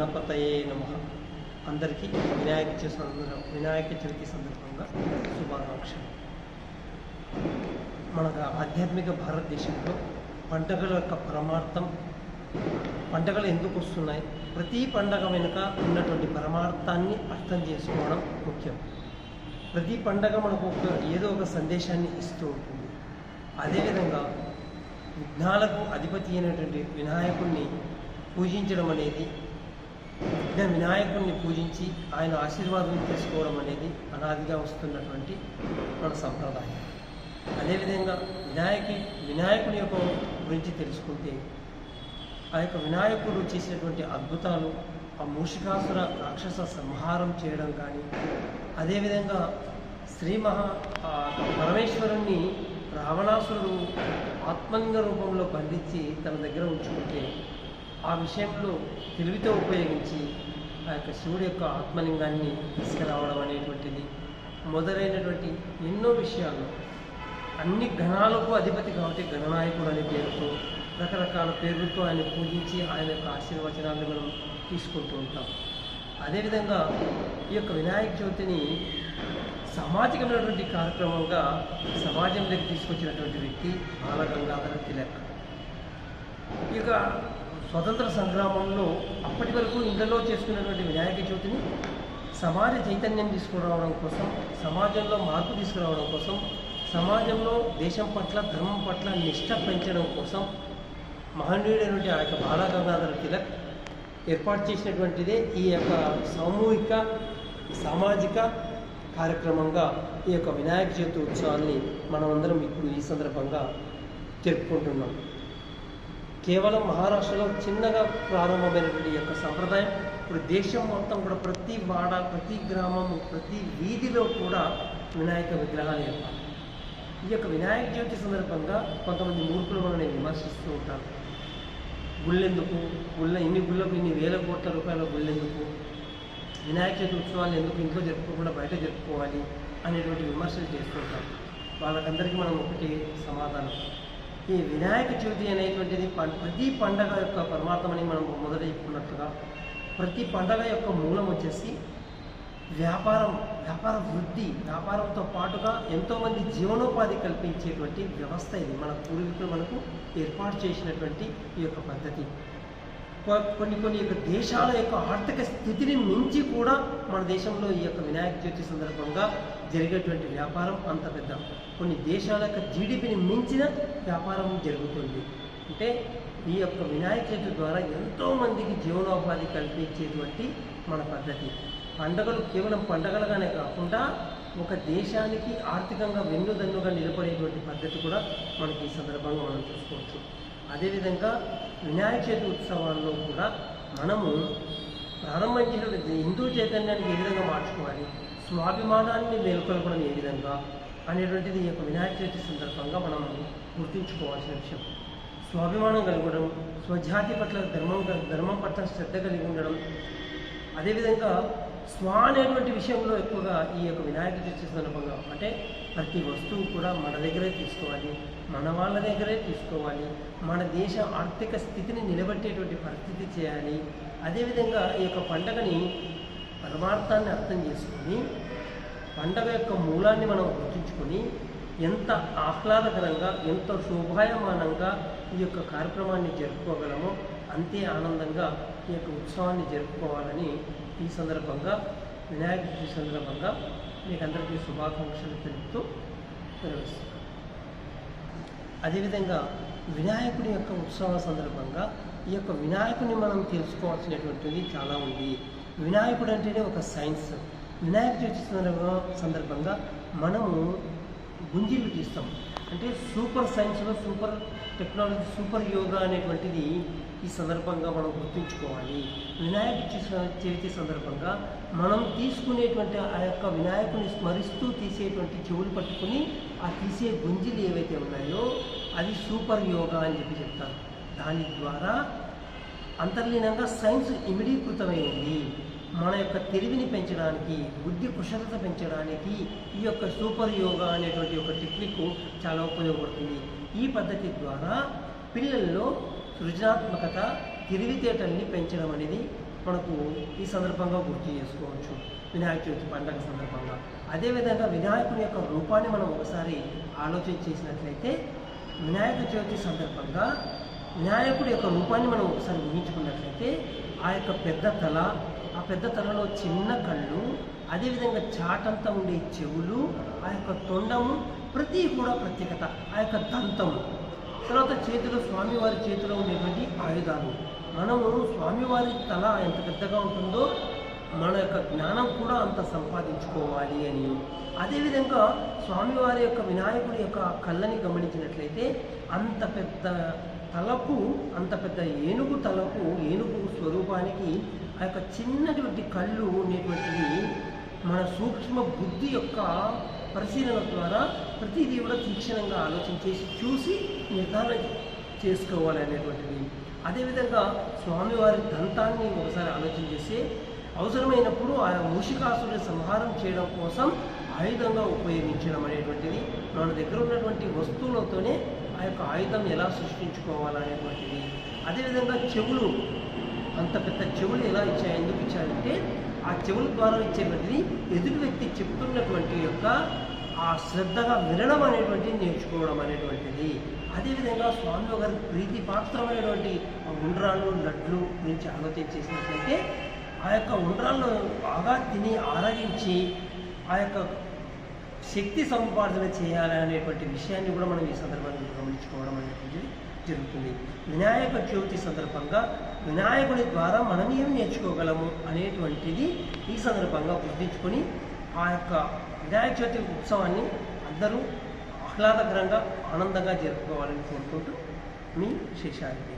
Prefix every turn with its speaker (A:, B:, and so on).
A: గణపతయే నమ. అందరికీ వినాయక చవితి వినాయక చవితి సందర్భంగా శుభాకాంక్షలు. మన ఆధ్యాత్మిక భారతదేశంలో పండుగల యొక్క పరమార్థం పండుగలు ఎందుకు వస్తున్నాయి? ప్రతి పండగ వెనుక ఉన్నటువంటి పరమార్థాన్ని అర్థం చేసుకోవడం ముఖ్యం. ప్రతి పండగ మనకు ఒక ఏదో ఒక సందేశాన్ని ఇస్తూ ఉంటుంది. అదేవిధంగా విఘ్నాలకు అధిపతి అయినటువంటి వినాయకుడిని పూజించడం అనేది ఇక వినాయకుడిని పూజించి ఆయన ఆశీర్వాదం తీసుకోవడం అనేది అనాదిగా వస్తున్నటువంటి మన సంప్రదాయం. అదేవిధంగా వినాయకి వినాయకుని యొక్క గురించి తెలుసుకుంటే ఆ యొక్క వినాయకుడు చేసినటువంటి అద్భుతాలు ఆ మూషికాసుర రాక్షస సంహారం చేయడం కానీ అదేవిధంగా శ్రీ మహా పరమేశ్వరుణ్ణి రావణాసురుడు ఆత్మంగ రూపంలో బంధించి తన దగ్గర ఉంచుకుంటే ఆ విషయంలో తెలివితో ఉపయోగించి ఆ యొక్క శివుడి యొక్క ఆత్మలింగాన్ని తీసుకురావడం అనేటువంటిది మొదలైనటువంటి ఎన్నో విషయాలు. అన్ని గణాలకు అధిపతి కాబట్టి గణనాయకుడు అనే పేరుతో రకరకాల పేర్లతో ఆయన పూజించి ఆయన యొక్క ఆశీర్వచనాన్ని మనం తీసుకుంటూ ఉంటాం. అదేవిధంగా ఈ యొక్క వినాయక చవితిని సామాజికమైనటువంటి కార్యక్రమంగా సమాజంలోకి తీసుకొచ్చినటువంటి వ్యక్తి బాలగంగాధర తిలక్. ఈ యొక్క స్వతంత్ర సంగ్రామంలో అప్పటి వరకు ఇంట్లో చేసుకున్నటువంటి వినాయక చవితిని సమాజ చైతన్యం తీసుకురావడం కోసం సమాజంలో మార్పు తీసుకురావడం కోసం సమాజంలో దేశం పట్ల ధర్మం పట్ల నిష్ట పెంచడం కోసం మహనీయుడైనటువంటి ఆ యొక్క బాలగంగాధర తిలక్ ఏర్పాటు చేసినటువంటిదే ఈ యొక్క సామూహిక సామాజిక కార్యక్రమంగా ఈ యొక్క వినాయక చవితి ఉత్సవాన్ని మనమందరం ఇప్పుడు ఈ సందర్భంగా జరుపుకుంటున్నాం. కేవలం మహారాష్ట్రలో చిన్నగా ప్రారంభమైనటువంటి ఈ యొక్క సంప్రదాయం ఇప్పుడు దేశం మొత్తం కూడా ప్రతి వాడ ప్రతి గ్రామం ప్రతి వీధిలో కూడా వినాయక విగ్రహాలు ఏర్పాటు. ఈ యొక్క వినాయక చవితి సందర్భంగా కొంతమంది మూర్ఖులు మనల్ని విమర్శిస్తూ ఉంటారు. గుళ్ళెందుకు? గుళ్ళ ఇన్ని గుళ్ళకు ఇన్ని వేల కోట్ల రూపాయల గుళ్ళెందుకు? వినాయక చవితి ఉత్సవాలు ఎందుకు ఇంట్లో జరుపుకోకుండా బయట జరుపుకోవాలి అనేటువంటి విమర్శలు చేస్తుంటాం వాళ్ళకందరికీ మనం ఒకటి సమాధానం. ఈ వినాయక చవితి అనేటువంటిది ప్రతి పండగ యొక్క పరమార్థమని మనం మొదట చెప్పుకున్నట్లుగా ప్రతి పండగ యొక్క మూలం వచ్చేసి వ్యాపారం వ్యాపార వృద్ధి వ్యాపారంతో పాటుగా ఎంతోమంది జీవనోపాధి కల్పించేటువంటి వ్యవస్థ ఇది. మన పూర్వీకులు మనకు ఏర్పాటు చేసినటువంటి ఈ యొక్క పద్ధతి. కొన్ని కొన్ని యొక్క దేశాల యొక్క ఆర్థిక స్థితిని మించి కూడా మన దేశంలో ఈ యొక్క వినాయక చవితి సందర్భంగా జరిగేటువంటి వ్యాపారం అంత పెద్ద. కొన్ని దేశాల యొక్క జీడిపిని మించిన వ్యాపారం జరుగుతుంది. అంటే ఈ యొక్క వినాయక చవితి ద్వారా ఎంతోమందికి జీవనోపాధి కల్పించేటువంటి మన పద్ధతి. పండగలు కేవలం పండగలుగానే కాకుండా ఒక దేశానికి ఆర్థికంగా వెన్నుదన్నుగా నిలబడేటువంటి పద్ధతి కూడా మనకి ఈ సందర్భంగా మనం చూసుకోవచ్చు. అదేవిధంగా వినాయక చవితి ఉత్సవాల్లో కూడా మనము ప్రారంభించినటువంటి హిందూ చైతన్యాన్ని ఏ విధంగా మార్చుకోవాలి స్వాభిమానాన్ని మేల్కొల్పడం ఏ విధంగా అనేటువంటిది ఈ యొక్క వినాయక చవితి సందర్భంగా మనం గుర్తుంచుకోవాల్సిన విషయం. స్వాభిమానం కలగడం స్వజాతి పట్ల ధర్మం ధర్మం పట్ల శ్రద్ధ కలిగి ఉండడం అదేవిధంగా స్వ అనేటువంటి విషయంలో ఎక్కువగా ఈ యొక్క వినాయక చవితి సందర్భంగా అంటే ప్రతి వస్తువు కూడా మన దగ్గరే తీసుకోవాలి మన వాళ్ళ దగ్గరే తీసుకోవాలి. మన దేశ ఆర్థిక స్థితిని నిలబెట్టేటువంటి పరిస్థితి చేయాలి. అదేవిధంగా ఈ యొక్క పండగని పరమార్థాన్ని అర్థం చేసుకొని పండగ యొక్క మూలాన్ని మనం గుర్తుంచుకొని ఎంత ఆహ్లాదకరంగా ఎంత శోభాయమానంగా ఈ యొక్క కార్యక్రమాన్ని జరుపుకోగలమో అంతే ఆనందంగా ఈ యొక్క ఉత్సవాన్ని జరుపుకోవాలని ఈ సందర్భంగా వినాయక చవితి సందర్భంగా మీకు అందరికీ శుభాకాంక్షలు తెలుపుతూ నిర్వహిస్తున్నాను అదేవిధంగా వినాయకుడి యొక్క ఉత్సవాల సందర్భంగా ఈ యొక్క వినాయకుని మనం తెలుసుకోవాల్సినటువంటిది చాలా ఉంది. వినాయకుడు అంటేనే ఒక సైన్స్. వినాయక చవితి సందర్భంగా సందర్భంగా మనము గుంజీలు తీస్తాం. అంటే సూపర్ సైన్స్లో సూపర్ టెక్నాలజీ సూపర్ యోగా అనేటువంటిది ఈ సందర్భంగా మనం గుర్తుంచుకోవాలి. వినాయక చవితి- సందర్భంగా మనం తీసుకునేటువంటి ఆ యొక్క వినాయకుని స్మరిస్తూ తీసేటువంటి చెవులు పట్టుకుని ఆ తీసే గుంజీలు ఏవైతే ఉన్నాయో అది సూపర్ యోగా అని చెప్పి చెప్తారు. దాని ద్వారా అంతర్లీనంగా సైన్స్ ఇమిడీకృతమై ఉంది. మన యొక్క తెలివిని పెంచడానికి బుద్ధి కుశలత పెంచడానికి ఈ యొక్క సూపర్ యోగా అనేటువంటి ఒక టెక్నిక్ చాలా ఉపయోగపడుతుంది. ఈ పద్ధతి ద్వారా పిల్లల్లో సృజనాత్మకత తెలివితేటల్ని పెంచడం అనేది మనకు ఈ సందర్భంగా గుర్తు చేసుకోవచ్చు. వినాయక చవితి పండగ సందర్భంగా. అదేవిధంగా వినాయకుని యొక్క రూపాన్ని మనం ఒకసారి ఆలోచన చేసినట్లయితే వినాయక చవితి సందర్భంగా వినాయకుడి యొక్క రూపాన్ని మనం ఒకసారి ఊహించుకున్నట్లయితే ఆ యొక్క పెద్ద తల ఆ పెద్ద తలలో చిన్న కళ్ళు అదేవిధంగా చాటంతా ఉండే చెవులు ఆ యొక్క తొండము ప్రతి కూడా ప్రత్యేకత ఆ యొక్క దంతము. తర్వాత చేతిలో స్వామివారి చేతిలో ఉండేటువంటి ఆయుధాలు. మనము స్వామివారి తల ఎంత పెద్దగా ఉంటుందో మన యొక్క జ్ఞానం కూడా అంత సంపాదించుకోవాలి అని. అదేవిధంగా స్వామివారి యొక్క వినాయకుడి యొక్క కళ్ళని గమనించినట్లయితే అంత పెద్ద తలకు అంత పెద్ద ఏనుగు తలకు ఏనుగు స్వరూపానికి ఆ యొక్క చిన్నటువంటి కళ్ళు ఉండేటువంటివి మన సూక్ష్మ బుద్ధి యొక్క పరిశీలన ద్వారా ప్రతిదీ కూడా తీక్షణంగా ఆలోచన చేసి చూసి నిర్ధారణ చేసుకోవాలి అనేటువంటిది. అదేవిధంగా స్వామివారి దంతాన్ని ఒకసారి ఆలోచన చేసి అవసరమైనప్పుడు ఆ మూషికాసురుని సంహారం చేయడం కోసం ఆయుధంగా ఉపయోగించడం అనేటువంటిది మన దగ్గర ఉన్నటువంటి వస్తువులతోనే ఆ యొక్క ఆయుధం ఎలా సృష్టించుకోవాలనేటువంటిది. అదేవిధంగా చెవులు అంత పెద్ద చెవులు ఎలా ఇచ్చాయి ఎందుకు ఇచ్చారంటే ఆ చెవుల ద్వారా ఇచ్చేటువంటిది ఎదుటి వ్యక్తి చెప్తున్నటువంటి యొక్క ఆ శ్రద్ధగా వినడం అనేటువంటిది నేర్చుకోవడం అనేటువంటిది. అదేవిధంగా స్వామి గారి ప్రీతి పాత్రమైనటువంటి ఆ ఉండ్రాళ్ళు లడ్లు గురించి ఆలోచన చేసినట్లయితే ఆ యొక్క ఉండ్రాలను బాగా తిని ఆరగించి ఆ యొక్క శక్తి సంపాదన చేయాలి అనేటువంటి విషయాన్ని కూడా మనం ఈ సందర్భంగా గమనించుకోవడం అనేటువంటిది జరుగుతుంది. వినాయక చవితి సందర్భంగా వినాయకుడి ద్వారా మనం ఏం నేర్చుకోగలము అనేటువంటిది ఈ సందర్భంగా గుర్తించుకొని ఆ యొక్క వినాయక చవితి ఉత్సవాన్ని అందరూ ఆహ్లాదకరంగా ఆనందంగా జరుపుకోవాలని కోరుకుంటూ మీ శేషారెడ్డి